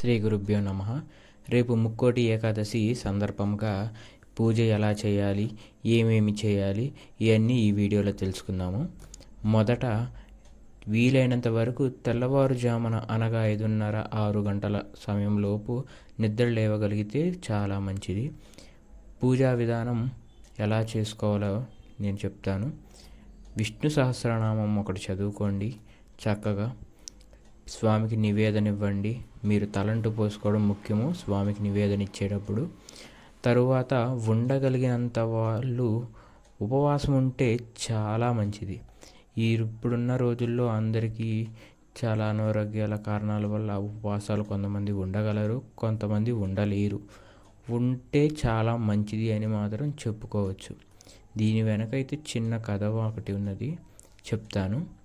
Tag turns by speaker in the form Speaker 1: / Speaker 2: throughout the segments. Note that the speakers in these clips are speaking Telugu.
Speaker 1: శ్రీ గురుభ్యో నమ. రేపు ముక్కోటి ఏకాదశి సందర్భంగా పూజ ఎలా చేయాలి ఏమేమి చేయాలి ఇవన్నీ ఈ వీడియోలో తెలుసుకుందాము. మొదట వీలైనంత వరకు తెల్లవారుజామున అనగా ఐదున్నర ఆరు గంటల సమయంలోపు నిద్ర లేవగలిగితే చాలా మంచిది. పూజా విధానం ఎలా చేసుకోవాలో నేను చెప్తాను. విష్ణు సహస్రనామం ఒకటి చదువుకోండి చక్కగా. స్వామికి నివేదన ఇవ్వండి. మీరు తలంటు పోసుకోవడం ముఖ్యము. స్వామికి నివేదన ఇచ్చేటప్పుడు తరువాత ఉండగలిగినంత వాళ్ళు ఉపవాసం ఉంటే చాలా మంచిది. ఈ ఇప్పుడున్న రోజుల్లో అందరికీ చాలా అనారోగ్యాల కారణాల వల్ల ఉపవాసాలు కొంతమంది ఉండగలరు కొంతమంది ఉండలేరు. ఉంటే చాలా మంచిది అని మాత్రం చెప్పుకోవచ్చు. దీని వెనక అయితే చిన్న కథ ఒకటి ఉన్నది. చెప్తాను.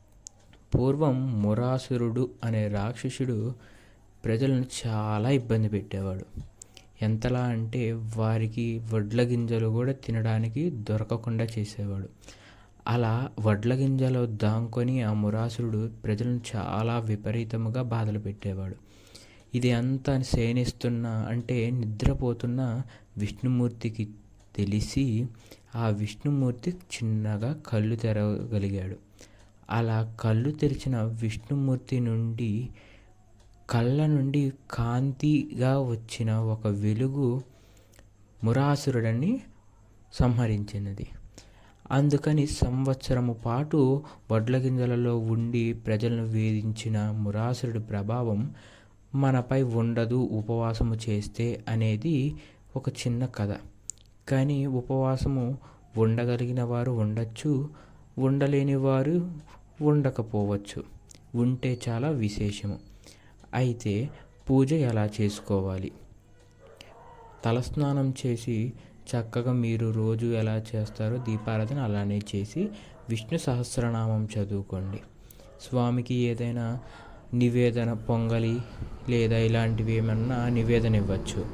Speaker 1: పూర్వం మురాసురుడు అనే రాక్షసుడు ప్రజలను చాలా ఇబ్బంది పెట్టేవాడు. ఎంతలా అంటే వారికి వడ్ల గింజలు కూడా తినడానికి దొరకకుండా చేసేవాడు. అలా వడ్ల గింజలు దాంకొని ఆ మురాసురుడు ప్రజలను చాలా విపరీతముగా బాధలు పెట్టేవాడు. ఇది అంతా శయనిస్తున్న అంటే నిద్రపోతున్న విష్ణుమూర్తికి తెలిసి ఆ విష్ణుమూర్తి చిన్నగా కళ్ళు తెరవగలిగాడు. అలా కళ్ళు తెరిచిన విష్ణుమూర్తి నుండి కళ్ళ నుండి కాంతిగా వచ్చిన ఒక వెలుగు మురాసురుడని సంహరించినది. అందుకని సంవత్సరము పాటు వడ్ల గింజలలో ఉండి ప్రజలను వేధించిన మురాసురుడి ప్రభావం మనపై ఉండదు ఉపవాసము చేస్తే అనేది ఒక చిన్న కథ. కానీ ఉపవాసము ఉండగలిగిన వారు ఉండొచ్చు ఉండలేని వారు ఉండకపోవచ్చు. ఉంటే చాలా విశేషము. అయితే పూజ ఎలా చేసుకోవాలి? తలస్నానం చేసి చక్కగా మీరు రోజు ఎలా చేస్తారో దీపారాధన అలానే చేసి విష్ణు సహస్రనామం చదువుకోండి. స్వామికి ఏదైనా నివేదన పొంగలి లేదా ఇలాంటివి ఏమన్నా నివేదన ఇవ్వచ్చు.